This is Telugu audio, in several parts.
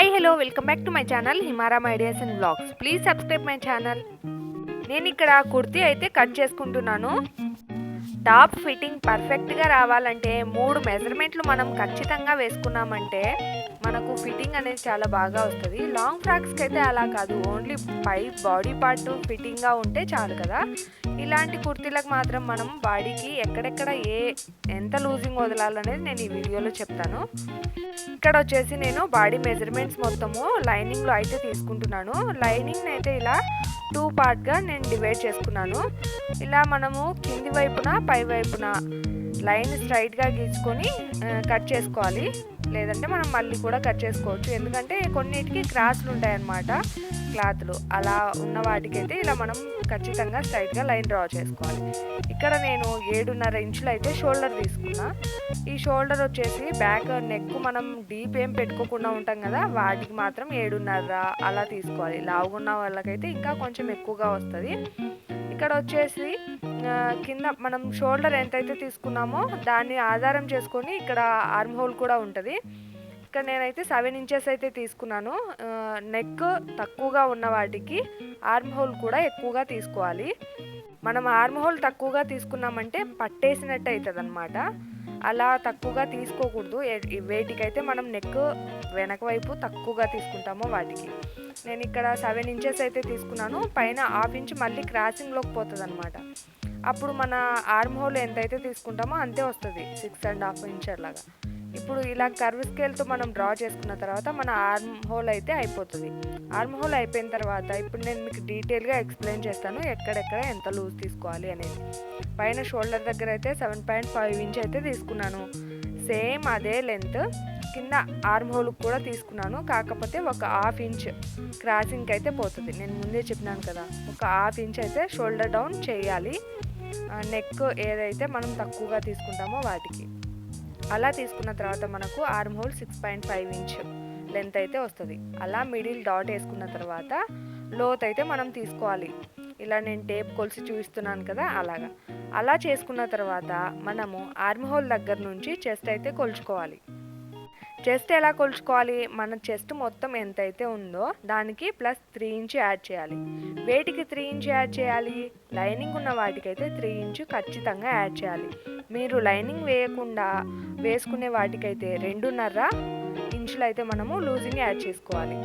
Hi hello welcome back to my channel Himaram ideas and blogs please subscribe my channel నేను ఇక్కడ కుర్తీ అయితే కట్ చేసుకుంటున్నాను. టాప్ ఫిట్టింగ్ పర్ఫెక్ట్గా రావాలంటే మూడు మెజర్మెంట్లు మనం ఖచ్చితంగా వేసుకున్నామంటే మనకు ఫిట్టింగ్ అనేది చాలా బాగా వస్తుంది. లాంగ్ ఫ్రాక్స్కి అయితే అలా కాదు. ఓన్లీ పై బాడీ పార్ట్ ఫిట్టింగ్గా ఉంటే చాలు కదా. ఇలాంటి కుర్తీలకు మాత్రం మనం బాడీకి ఎక్కడెక్కడ ఏ ఎంత లూజింగ్ వదలాలనేది నేను ఈ వీడియోలో చెప్తాను. ఇక్కడ వచ్చేసి నేను బాడీ మెజర్మెంట్స్ మొత్తము లైనింగ్లో అయితే తీసుకుంటున్నాను. లైనింగ్ అయితే ఇలా టూ పార్ట్గా నేను డివైడ్ చేసుకున్నాను. ఇలా మనము కింది వైపున పై వైపున లైన్ స్ట్రైట్గా గీసుకొని కట్ చేసుకోవాలి. లేదంటే మనం మళ్ళీ కూడా కట్ చేసుకోవచ్చు. ఎందుకంటే కొన్నిటికి క్రాస్లు ఉంటాయన్నమాట క్లాత్లు. అలా ఉన్న వాటికైతే ఇలా మనం ఖచ్చితంగా స్ట్రైట్గా లైన్ డ్రా చేసుకోవాలి. ఇక్కడ నేను ఏడున్నర ఇంచులు అయితే షోల్డర్ తీసుకున్నా. ఈ షోల్డర్ వచ్చేసి బ్యాక్ నెక్ మనం డీప్ ఏం పెట్టుకోకుండా ఉంటాం కదా వాటికి మాత్రం ఏడున్నర అలా తీసుకోవాలి. లావుగున్న వాళ్ళకైతే ఇంకా కొంచెం ఎక్కువగా వస్తుంది. ఇక్కడ వచ్చేసి కింద మనం షోల్డర్ ఎంతైతే తీసుకున్నామో దాన్ని ఆధారం చేసుకొని ఇక్కడ ఆర్మ్ హోల్ కూడా ఉంటుంది. ఇక్కడ నేనైతే సెవెన్ ఇంచెస్ అయితే తీసుకున్నాను. నెక్ తక్కువగా ఉన్న వాటికి ఆర్మ్ హోల్ కూడా ఎక్కువగా తీసుకోవాలి. మనం ఆర్మ్ హోల్ తక్కువగా తీసుకున్నామంటే పట్టేసినట్టు అవుతుంది అనమాట అలా తక్కువగా తీసుకోకూడదు. వేటికైతే మనం నెక్ వెనక వైపు తక్కువగా తీసుకుంటామో వాటికి. నేను ఇక్కడ సెవెన్ ఇంచెస్ అయితే తీసుకున్నాను. పైన హాఫ్ ఇంచ్ మళ్ళీ క్రాసింగ్లోకి పోతుంది అనమాట అప్పుడు మన ఆర్మ్ హోల్ ఎంతైతే తీసుకుంటామో అంతే వస్తుంది. సిక్స్ అండ్ హాఫ్ ఇంచ్ లాగా ఇప్పుడు ఇలా కర్వ్ స్కేల్తో మనం డ్రా చేసుకున్న తర్వాత మన ఆర్మ్ హోల్ అయితే అయిపోతుంది. ఆర్మ్ హోల్ అయిపోయిన తర్వాత ఇప్పుడు నేను మీకు డీటెయిల్గా ఎక్స్ప్లెయిన్ చేస్తాను. ఎక్కడెక్కడ ఎంత లూజ్ తీసుకోవాలి అనేది. పైన షోల్డర్ దగ్గర అయితే సెవెన్ పాయింట్ ఫైవ్ ఇంచ్ అయితే తీసుకున్నాను. సేమ్ అదే లెంత్ కింద ఆర్మ్ హోల్ కూడా తీసుకున్నాను. కాకపోతే ఒక హాఫ్ ఇంచ్ క్రాసింగ్కి అయితే పోతుంది. నేను ముందే చెప్పినాను కదా. ఒక హాఫ్ ఇంచ్ అయితే షోల్డర్ డౌన్ చేయాలి. నెక్ ఏదైతే మనం తక్కువగా తీసుకుంటామో వాటికి. అలా తీసుకున్న తర్వాత మనకు arm hole six point five inch length అయితే వస్తుంది. అలా మిడిల్ డాట్ వేసుకున్న తర్వాత లోత్ అయితే మనం తీసుకోవాలి. ఇలా నేను టేప్ కొలిసి చూపిస్తున్నాను కదా అలాగా. అలా చేసుకున్న తర్వాత మనము ఆర్మ్ హోల్ దగ్గర నుంచి చెస్ట్ అయితే కొలుచుకోవాలి. చెస్ట్ ఎలా కొలుచుకోవాలి? మన చెస్ట్ మొత్తం ఎంతైతే ఉందో దానికి ప్లస్ త్రీ ఇంచ్ యాడ్ చేయాలి. వేటికి త్రీ ఇంచ్ యాడ్ చేయాలి? లైనింగ్ ఉన్న వాటికైతే త్రీ ఇంచ్ ఖచ్చితంగా యాడ్ చేయాలి. మీరు లైనింగ్ వేయకుండా వేసుకునే వాటికైతే రెండున్నర ఇంచులు అయితే మనము లూజింగ్ యాడ్ చేసుకోవాలి.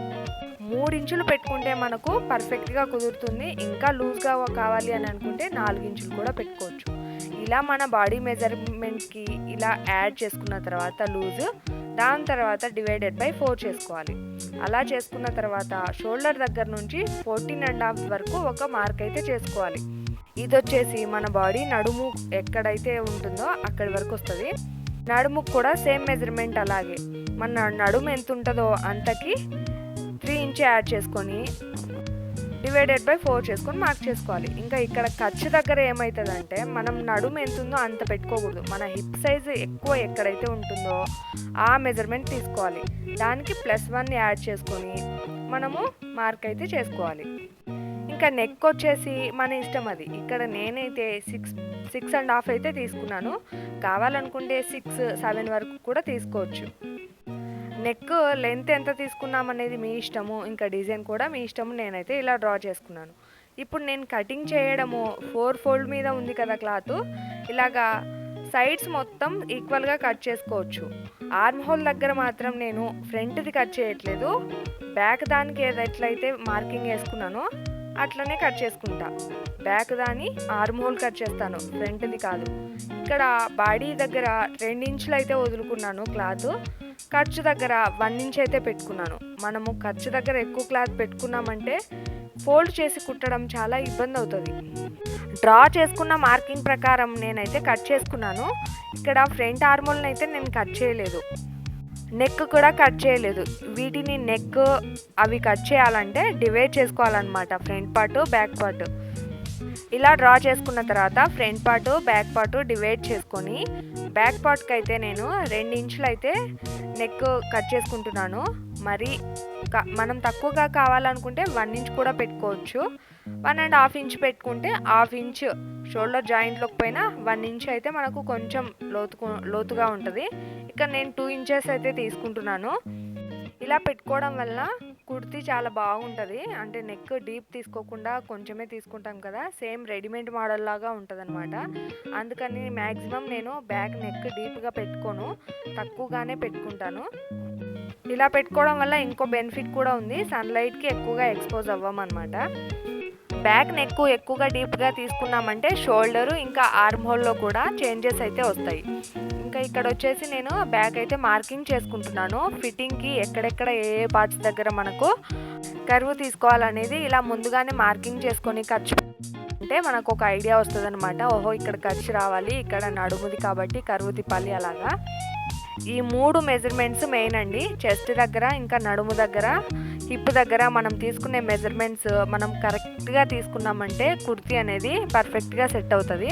మూడు ఇంచులు పెట్టుకుంటే మనకు పర్ఫెక్ట్గా కుదురుతుంది. ఇంకా లూజ్గా కావాలి అని అనుకుంటే నాలుగు ఇంచులు కూడా పెట్టుకోవచ్చు. ఇలా మన బాడీ మెజర్మెంట్కి ఇలా యాడ్ చేసుకున్న తర్వాత లూజ్ దాని తర్వాత డివైడెడ్ బై ఫోర్ చేసుకోవాలి. అలా చేసుకున్న తర్వాత షోల్డర్ దగ్గర నుంచి ఫోర్టీన్ అండ్ హాఫ్ వరకు ఒక మార్క్ అయితే చేసుకోవాలి. ఇది వచ్చేసి మన బాడీ నడుము ఎక్కడైతే ఉంటుందో అక్కడి వరకు వస్తుంది. నడుముకు కూడా సేమ్ మెజర్మెంట్ అలాగే. మన నడుము ఎంత ఉంటుందో అంతకి త్రీ ఇంచ్ యాడ్ చేసుకొని డివైడెడ్ బై ఫోర్ చేసుకొని మార్క్ చేసుకోవాలి. ఇంకా ఇక్కడ ఖర్చు దగ్గర ఏమవుతుందంటే మనం నడుము ఎంత ఉందో అంత పెట్టుకోకూడదు. మన హిప్ సైజ్ ఎక్కువ ఎక్కడైతే ఉంటుందో ఆ మెజర్మెంట్ తీసుకోవాలి. దానికి ప్లస్ వన్ యాడ్ చేసుకొని మనము మార్క్ అయితే చేసుకోవాలి. ఇంకా నెక్ వచ్చేసి మన ఇష్టం అది. ఇక్కడ నేనైతే సిక్స్ సిక్స్ అండ్ హాఫ్ అయితే తీసుకున్నాను. కావాలనుకుంటే సిక్స్ సెవెన్ వరకు కూడా తీసుకోవచ్చు. నెక్ లెంత్ ఎంత తీసుకున్నాం అనేది మీ ఇష్టము ఇంకా డిజైన్ కూడా మీ ఇష్టము నేనైతే ఇలా డ్రా చేసుకున్నాను. ఇప్పుడు నేను కటింగ్ చేయడము ఫోర్ ఫోల్డ్ మీద ఉంది కదా క్లాత్ ఇలాగా సైడ్స్ మొత్తం ఈక్వల్గా కట్ చేసుకోవచ్చు. ఆర్మ్ హోల్ దగ్గర మాత్రం నేను ఫ్రంట్ది కట్ చేయట్లేదు బ్యాక్ దానికి ఎట్లయితే మార్కింగ్ వేసుకున్నానో అట్లనే కట్ చేసుకుంటా. బ్యాక్ దాని ఆర్మ్ హోల్ కట్ చేస్తాను. ఫ్రంట్ది కాదు. ఇక్కడ బాడీ దగ్గర ఇంచులు అయితే వదులుకున్నాను క్లాత్. ఖర్చు దగ్గర వన్ ఇంచ్ అయితే పెట్టుకున్నాను. మనము ఖర్చు దగ్గర ఎక్కువ క్లాత్ పెట్టుకున్నామంటే ఫోల్డ్ చేసి కుట్టడం చాలా ఇబ్బంది అవుతుంది. డ్రా చేసుకున్న మార్కింగ్ ప్రకారం నేనైతే కట్ చేసుకున్నాను. ఇక్కడ ఫ్రంట్ ఆర్మోల్ని అయితే నేను కట్ చేయలేదు. నెక్ కూడా కట్ చేయలేదు. వీటిని నెక్ అవి కట్ చేయాలంటే డివైడ్ చేసుకోవాలన్నమాట ఫ్రంట్ పార్ట్ బ్యాక్ పార్ట్ ఇలా డ్రా చేసుకున్న తర్వాత front part back part divide చేసుకొని బ్యాక్ పార్ట్కి అయితే నేను రెండు ఇంచులు అయితే నెక్ కట్ చేసుకుంటున్నాను. మరి మనం తక్కువగా కావాలనుకుంటే వన్ ఇంచ్ కూడా పెట్టుకోవచ్చు. వన్ అండ్ హాఫ్ ఇంచ్ పెట్టుకుంటే హాఫ్ ఇంచ్ షోల్డర్ జాయింట్లోకి పైన వన్ ఇంచ్ అయితే మనకు కొంచెం లోతు లోతుగా ఉంటుంది. ఇక్కడ నేను టూ ఇంచెస్ అయితే తీసుకుంటున్నాను. ఇలా పెట్టుకోవడం వల్ల కుర్తీ చాలా బాగుంటుంది. అంటే నెక్ డీప్ తీసుకోకుండా కొంచెమే తీసుకుంటాం కదా. సేమ్ రెడీమేడ్ మోడల్ లాగా ఉంటుంది అనమాట అందుకని మ్యాక్సిమం నేను బ్యాక్ నెక్ డీప్గా పెట్టుకోను. తక్కువగానే పెట్టుకుంటాను. ఇలా పెట్టుకోవడం వల్ల ఇంకో బెనిఫిట్ కూడా ఉంది. సన్లైట్కి ఎక్కువగా ఎక్స్పోజ్ అవ్వమన్నమాట. బ్యాక్ నెక్ ఎక్కువగా డీప్గా తీసుకున్నామంటే షోల్డరు ఇంకా ఆర్మ్ హోల్లో కూడా చేంజెస్ అయితే వస్తాయి. ఇంకా ఇక్కడ వచ్చేసి నేను బ్యాక్ అయితే మార్కింగ్ చేసుకుంటున్నాను. ఫిట్టింగ్కి ఎక్కడెక్కడ ఏ ఏ పార్ట్స్ దగ్గర మనకు కరువు తీసుకోవాలనేది ఇలా ముందుగానే మార్కింగ్ చేసుకొని ఖర్చు అంటే మనకు ఒక ఐడియా వస్తుంది అనమాట ఓహో ఇక్కడ ఖర్చు రావాలి ఇక్కడ నడుముది కాబట్టి కరువు తిప్పాలి అలాగా. ఈ మూడు మెజర్మెంట్స్ మెయిన్ అండి. చెస్ట్ దగ్గర ఇంకా నడుము దగ్గర. హిప్ దగ్గర మనం తీసుకునే మెజర్మెంట్స్ మనం కరెక్ట్గా తీసుకున్నామంటే కుర్తీ అనేది పర్ఫెక్ట్గా సెట్ అవుతుంది.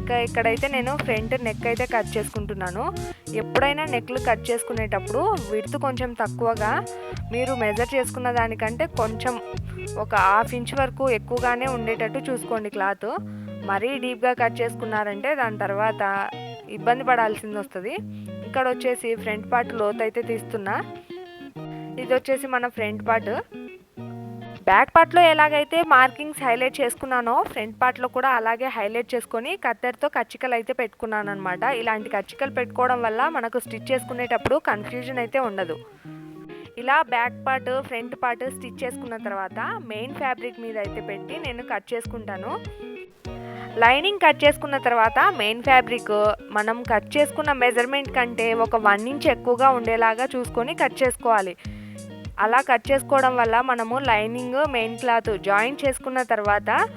ఇక ఇక్కడైతే నేను ఫ్రంట్ నెక్ అయితే కట్ చేసుకుంటున్నాను. ఎప్పుడైనా నెక్లు కట్ చేసుకునేటప్పుడు విడుతు కొంచెం తక్కువగా మీరు మెజర్ చేసుకున్న దానికంటే కొంచెం ఒక హాఫ్ ఇంచ్ వరకు ఎక్కువగానే ఉండేటట్టు చూసుకోండి క్లాత్ మరీ డీప్గా కట్ చేసుకున్నారంటే దాని తర్వాత ఇబ్బంది పడాల్సింది వస్తుంది. ఇక్కడ వచ్చేసి ఫ్రంట్ పార్ట్ లోత్ అయితే తీస్తున్నా. ఇది వచ్చేసి మన ఫ్రంట్ పార్ట్. బ్యాక్ పార్ట్లో ఎలాగైతే మార్కింగ్స్ హైలైట్ చేసుకున్నానో ఫ్రంట్ పార్ట్లో కూడా అలాగే హైలైట్ చేసుకొని కత్తెరతో కచ్చికలు అయితే పెట్టుకున్నాను అనమాట ఇలాంటి కచ్చికలు పెట్టుకోవడం వల్ల మనకు స్టిచ్ చేసుకునేటప్పుడు కన్ఫ్యూజన్ అయితే ఉండదు. ఇలా back part front part stitch చేసుకున్న తర్వాత మెయిన్ ఫ్యాబ్రిక్ మీద అయితే పెట్టి నేను కట్ చేసుకుంటాను. లైనింగ్ కట్ చేసుకున్న తర్వాత మెయిన్ ఫ్యాబ్రిక్ మనం కట్ చేసుకున్న మెజర్మెంట్ కంటే ఒక వన్ ఇంచ్ ఎక్కువగా ఉండేలాగా చూసుకొని కట్ చేసుకోవాలి. అలా కట్ చేసుకోవడం వల్ల మనము లైనింగ్ మెయిన్ క్లాత్ జాయిన్ చేసుకున్న తర్వాత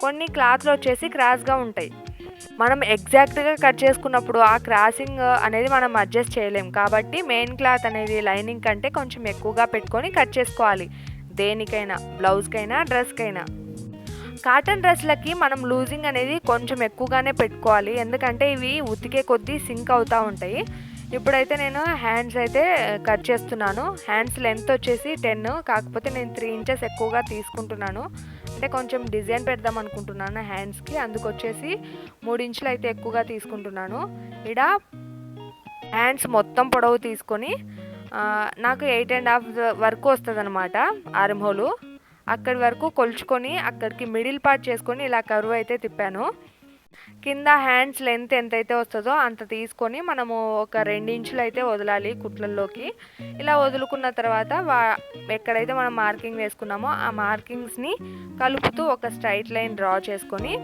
కొన్ని క్లాత్లు వచ్చేసి క్రాస్గా ఉంటాయి. మనం ఎగ్జాక్ట్గా కట్ చేసుకున్నప్పుడు ఆ క్రాసింగ్ అనేది మనం అడ్జస్ట్ చేయలేం. కాబట్టి మెయిన్ క్లాత్ అనేది లైనింగ్ కంటే కొంచెం ఎక్కువగా పెట్టుకొని కట్ చేసుకోవాలి. దేనికైనా బ్లౌజ్కైనా డ్రెస్కైనా. కాటన్ డ్రెస్లకి మనం లూజింగ్ అనేది కొంచెం ఎక్కువగానే పెట్టుకోవాలి. ఎందుకంటే ఇవి ఉతికే కొద్దీ సింక్ అవుతూ ఉంటాయి. ఇప్పుడైతే నేను హ్యాండ్స్ అయితే కట్ చేస్తున్నాను. హ్యాండ్స్ లెంత్ వచ్చేసి టెన్ కాకపోతే నేను త్రీ ఇంచెస్ ఎక్కువగా తీసుకుంటున్నాను. అంటే కొంచెం డిజైన్ పెడదాం అనుకుంటున్నాను హ్యాండ్స్కి. అందుకు వచ్చేసి మూడు ఇంచులు అయితే ఎక్కువగా తీసుకుంటున్నాను. ఇడ హ్యాండ్స్ మొత్తం పొడవు తీసుకొని నాకు ఎయిట్ అండ్ హాఫ్ వరకు వస్తుంది అనమాట ఆర్మ్ హోలు. అక్కడి వరకు కొలుచుకొని అక్కడికి మిడిల్ పార్ట్ చేసుకొని ఇలా కరువు అయితే తిప్పాను. కింద హ్యాండ్స్ లెంత్ ఎంతైతే వస్తుందో అంత తీసుకొని మనము ఒక రెండించులు అయితే వదలాలి కుట్లల్లోకి. ఇలా వదులుకున్న తర్వాత వా ఎక్కడైతే మనం మార్కింగ్ వేసుకున్నామో ఆ మార్కింగ్స్ని కలుపుతూ ఒక స్ట్రైట్ లైన్ డ్రా చేసుకొని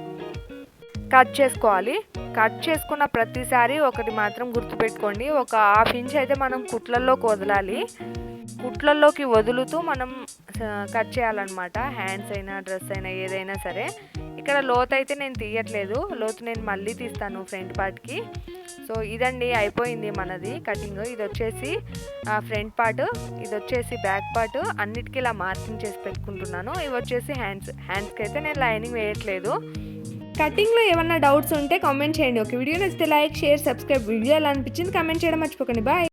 కట్ చేసుకోవాలి. కట్ చేసుకున్న ప్రతిసారి ఒకటి మాత్రం గుర్తుపెట్టుకోండి. ఒక హాఫ్ ఇంచ్ అయితే మనం కుట్లల్లోకి వదలాలి. కుట్లల్లోకి వదులుతూ మనం కట్ చేయాలన్నమాట. హ్యాండ్స్ అయినా డ్రెస్ అయినా ఏదైనా సరే. ఇక్కడ లోత్ అయితే నేను తీయట్లేదు. లోతు నేను మళ్ళీ తీస్తాను ఫ్రంట్ పార్ట్కి సో ఇదండి అయిపోయింది మనది కటింగ్ ఇది వచ్చేసి ఫ్రంట్ పార్ట్ ఇది వచ్చేసి బ్యాక్ పార్ట్ అన్నిటికీ ఇలా మార్కింగ్ చేసి పెట్టుకుంటున్నాను. ఇవి వచ్చేసి హ్యాండ్స్ హ్యాండ్స్కి అయితే నేను లైనింగ్ వేయట్లేదు. కటింగ్లో ఏమన్నా డౌట్స్ ఉంటే కామెంట్ చేయండి. ఒక వీడియో నచ్చితే లైక్ షేర్ సబ్స్క్రైబ్ వీడియో ఎలా అనిపించింది కామెంట్ చేయడం మర్చిపోకండి. బాయ్